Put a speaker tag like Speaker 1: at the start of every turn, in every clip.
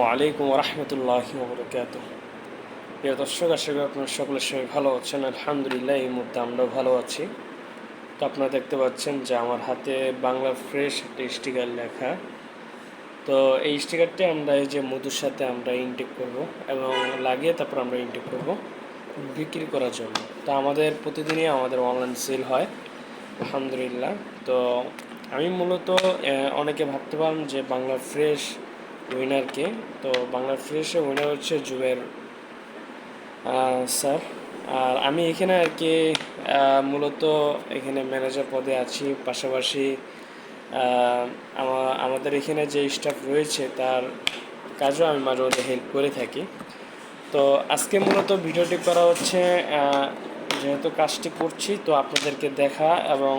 Speaker 1: ওয়ালাইকুম রহমতুল্লাহ বরকাত প্রিয় দর্শক, আশা করি আপনার সকলের সবাই ভালো আছেন। আলহামদুলিল্লাহ, এই মুহূর্তে আমরাও ভালো আছি। তো আপনারা দেখতে পাচ্ছেন যে আমার হাতে বাংলা ফ্রেশ একটা স্টিকার লেখা। তো এই স্টিকারটি আমরা এই যে মধুর সাথে আমরা ইনটেক করব এবং লাগিয়ে তারপর আমরা ইনটেক করব বিক্রি করার জন্য। তো আমাদের প্রতিদিনই আমাদের অনলাইন সেল হয়, আলহামদুলিল্লাহ। তো আমি মূলত অনেকে ভাবতে পারেন যে বাংলা ফ্রেশ উইনারকে তো বাংলা ফ্রেশে উইনার হচ্ছে জুবের স্যার। আর আমি এখানে আর কি মূলত এখানে ম্যানেজার পদে আছি। পাশাপাশি আমাদের এখানে যে স্টাফ রয়েছে, তার কাজও আমি মাঝে মধ্যে হেল্প করে থাকি। তো আজকে মূলত ভিডিওটি করা হচ্ছে যেহেতু কাজটি করছি, তো আপনাদেরকে দেখা এবং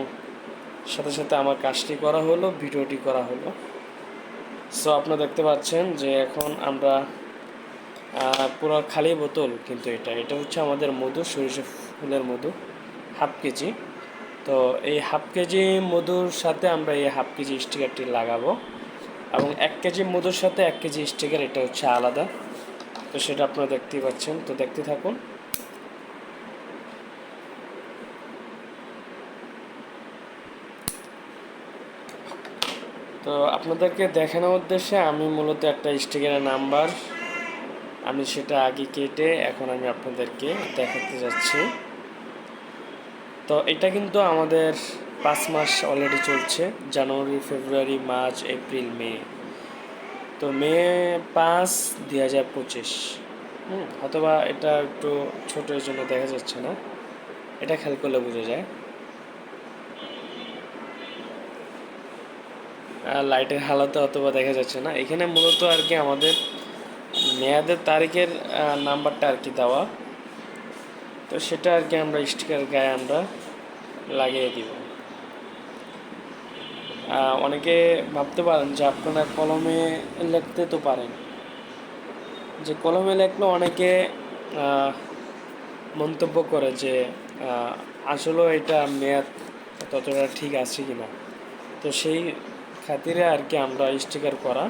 Speaker 1: সাথে সাথে আমার কাজটি করা হলো, ভিডিওটি করা হলো। সো আপনারা দেখতে পাচ্ছেন যে এখন আমরা পুরো খালি বোতল কিন্তু এটা। এটা হচ্ছে আমাদের মধু, সরিষা ফুলের মধু, হাফ কেজি। তো এই হাফ কেজি মধুর সাথে আমরা এই হাফ কেজি স্টিকারটি লাগাবো এবং এক কেজি মধুর সাথে এক কেজি স্টিকার, এটা হচ্ছে আলাদা। তো সেটা আপনারা দেখতেই পাচ্ছেন। তো দেখতে থাকুন। তো আপনাদেরকে দেখানোর উদ্দেশ্যে আমি মূলত একটা স্টিকারের নাম্বার আমি সেটা আগে কেটে এখন আমি আপনাদেরকে দেখাতে যাচ্ছি। তো এটা কিন্তু আমাদের পাঁচ মাস অলরেডি চলছে, জানুয়ারি, ফেব্রুয়ারি, মার্চ, এপ্রিল, মে। তো মে পাঁচ দুই হাজার পঁচিশ। হুম, অথবা এটা একটু ছোটোর জন্য দেখা যাচ্ছে না। এটা খেয়াল করলে বোঝা যায়। লাইটের হালাতে অথবা দেখা যাচ্ছে না। এখানে মূলত আর কি আমাদের মেয়াদের তারিখের নাম্বারটা আর কি দেওয়া। তো সেটা আর কি আমরা স্টিকার গায়ে আমরা লাগিয়ে দিব। অনেকে ভাবতে পারেন যে আপনারা কলমে লিখতে তো পারেন। যে কলমে লিখলে অনেকে মন্তব্য করে যে আসলেও এটা মেয়াদ ততটা ঠিক আছে কি না তো সেই খাতিরে আর কি আমরা স্টিকার করা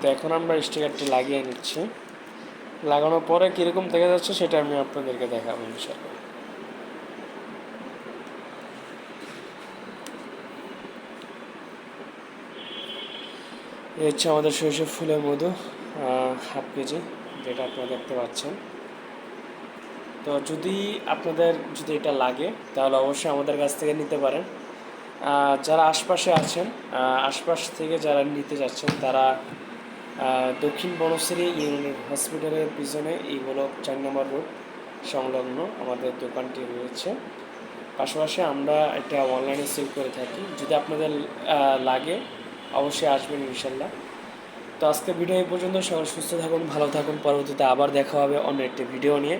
Speaker 1: তো এখন আমরা স্টিকারটি লাগিয়ে নিচ্ছি। লাগানোর পরে কীরকম দেখা যাচ্ছে সেটা আমি আপনাদেরকে দেখাবো ইনশাল্লাহ এই হচ্ছে আমাদের শৈশব ফুলের মধু হাফ কেজি, যেটা আপনারা দেখতে পাচ্ছেন। তো যদি আপনাদের যদি এটা লাগে, তাহলে অবশ্যই আমাদের কাছ থেকে নিতে পারেন। যারা আশপাশে আছেন আশপাশ থেকে যারা নিতে যাচ্ছেন, তারা দক্ষিণ বনশ্রী ইউনিয়ন হসপিটালের পিছনে এইগুলো চার নম্বর রোড সংলগ্ন আমাদের দোকানটি রয়েছে। পাশাপাশি আমরা এটা অনলাইনে সেল করে থাকি। যদি আপনাদের লাগে, অবশ্যই আসবেন ইনশাল্লাহ। তো আজকে ভিডিও এই পর্যন্ত। সবাই সুস্থ থাকুন, ভালো থাকুন। পরবর্তীতে আবার দেখা হবে অন্য একটি ভিডিও নিয়ে।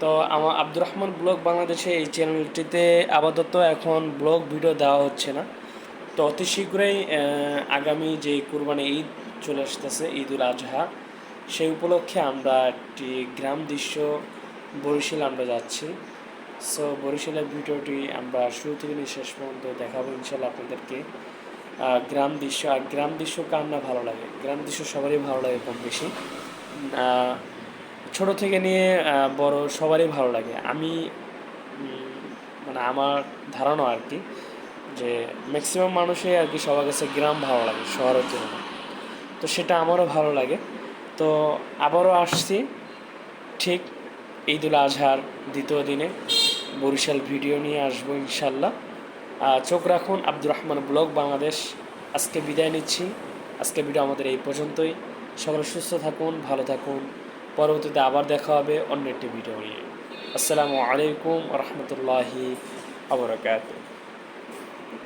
Speaker 1: তো আমার আব্দুর রহমান ব্লগ বাংলাদেশে এই চ্যানেলটিতে আপাতত এখন ব্লগ, ভিডিও দেওয়া হচ্ছে না। তো অতি শীঘ্রই আগামী যে কুরবানি ঈদ চলে আসতেছে ঈদ উল আজহা, সেই উপলক্ষে আমরা একটি গ্রাম দৃশ্য বরিশাল আমরা যাচ্ছি। সো বরিশালের ভিডিওটি আমরা শুরু থেকে নিয়ে শেষ পর্যন্ত দেখাবো ইনশাল্লাহ আপনাদেরকে। গ্রাম দৃশ্য, আর গ্রাম দৃশ্য কার না ভালো লাগে? গ্রাম দৃশ্য সবারই ভালো লাগে কম বেশি। ছোট থেকে নিয়ে বড় সবারই ভালো লাগে। আমি মানে আমার ধারণা আর কি যে ম্যাক্সিমাম মানুষই আর কি সবার কাছে গ্রাম ভালো লাগে, শহরের তুলনায়। তো সেটা আমারও ভালো লাগে। তো আবারও আসছি ঠিক ঈদ উল আজহার দ্বিতীয় দিনে। বরিশাল ভিডিও নিয়ে আসব ইনশাল্লাহ চোখ রাখুন, আব্দুর রহমান ব্লগ বাংলাদেশ। আজকে বিদায় নিচ্ছি। আজকে ভিডিও আমাদের এই পর্যন্তই। সকলে সুস্থ থাকুন, ভালো থাকুন। পরবর্তীতে আবার দেখা হবে অন্য একটি ভিডিও নিয়ে। আসসালামু আলাইকুম রহমতুল্লাহি আবরকাত